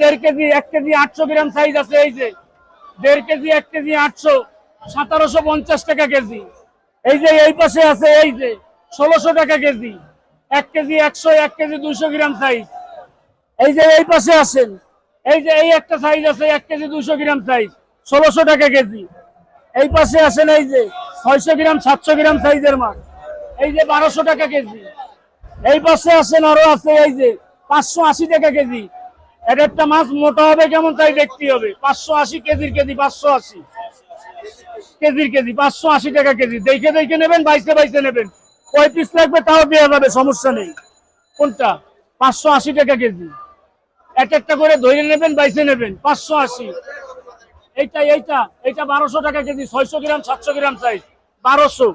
দেড় কেজি, এক কেজি আটশো গ্রাম সাইজ আছে এই যে। দেড় কেজি, এক কেজি আটশো, সতেরোশো পঞ্চাশ টাকা কেজি। এই যে এই পাশে আছে এই যে, ষোলোশো টাকা কেজি। এক কেজি একশো, এক কেজি দুইশো গ্রাম সাইজ এই যে এই পাশে আসেন, এই যে এই একটা সাইজ আছে এক কেজি দুইশো গ্রাম সাইজ ষোলোশো টাকা কেজি। এই পাশে আসেন এই যে, ছয়শো গ্রাম, সাতশো গ্রাম সাইজের মাছ এই যে বারোশো টাকা কেজি। এই পাশে আসেন আরও আছে এই যে, পাঁচশো আশি টাকা কেজি। এক একটা মাছ মোটা হবে কেমন তাই দেখতে হবে। পাঁচশো আশি কেজির কেজি, পাঁচশো আশি। কেজির কেজি, পাঁচশো আশি টাকা কেজি। দেখে দেখে নেবেন, বাইসে বাইসে নেবেন। পিস লাগবে তাও দেওয়া যাবে, সমস্যা নেই। কোনটা? পাঁচশো আশি টাকা কেজি। এক একটা করে ধরে নেবেন, বাইসে নেবেন। পাঁচশো আশি। এইটা এইটা এইটা বারোশো টাকা কেজি, ছয়শো গ্রাম, সাতশো গ্রাম সাইজ বারোশো।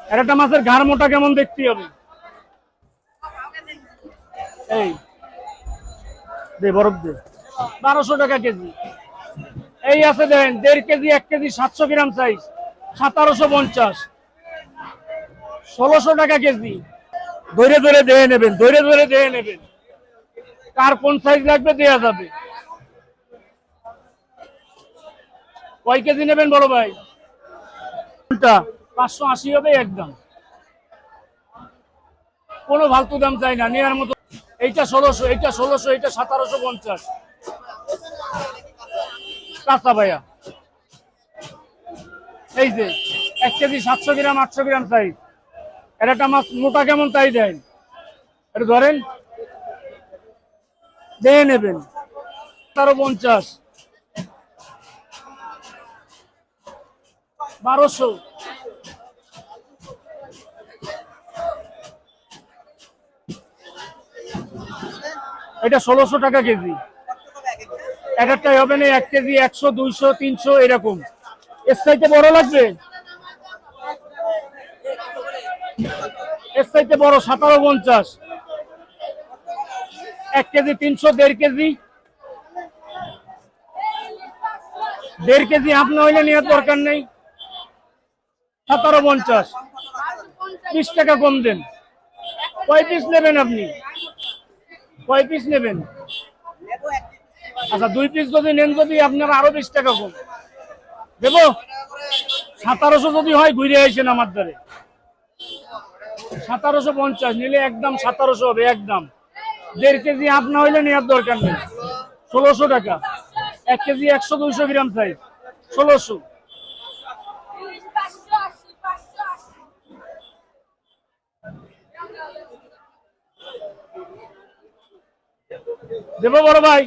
একটা মাছের ঘাড় মোটা কেমন দেখতে হবে? এই। বরফ দে। বারোশো টাকা কেজি। এই আছে দেন, দেড় কেজি, এক কেজি, সাতশো গ্রাম সাইজ সতেরোশো পঞ্চাশ। ষোলোশো টাকা কেজি। ধরে ধরে দিয়ে নেবেন ধরে ধরে দিয়ে নেবেন। কার কোন সাইজ লাগবে দেয়া যাবে। কয় কেজি নেবেন বড় ভাই? পাঁচশো আশি হবে একদম। কোনো ফালতু দাম চাই না, নেওয়ার মতো এইটা ষোলোশো এইটা ষোলোশো, এইটা সতেরোশো পঞ্চাশ। কাঁচা ভাইয়া। এই যে, এক কেজি সাতশো গ্রাম, আটশো গ্রাম সাইজ এর একটা মাছ মোটা কেমন তাই দেন। এটা ধরেন। দিয়ে নেবেন। তেরো পঞ্চাশ। বারোশো। এটা ষোলোশো টাকা কেজি। এক একটাই হবে না, এক কেজি একশো, দুইশো, তিনশো, এরকম। এর চাইতে বড় লাগবে? এর চাইতে বড় সতেরো পঞ্চাশ। এক কেজি তিনশো, দেড় কেজি। দেড় কেজি আপনি হইলে নেওয়ার দরকার নেই। সতেরো পঞ্চাশ। বিশ টাকা কম দেন। কয় পিস নেবেন আপনি? কয় পিস নেবেন? আচ্ছা দুই পিস যদি নেন যদি আপনার আরও বিশ টাকা কম। দেবো? সতেরোশো যদি হয়, ঘুরে আসেন আমার দ্বারে। সতেরোশো পঞ্চাশ, নিলে একদম সতেরোশো হবে, একদম। দেড় কেজি আপনা হইলে নেওয়ার দরকার নেই। ষোলোশো টাকা। এক কেজি একশো দুইশো গ্রাম সাইজ ষোলোশো। দেবো বড় ভাই।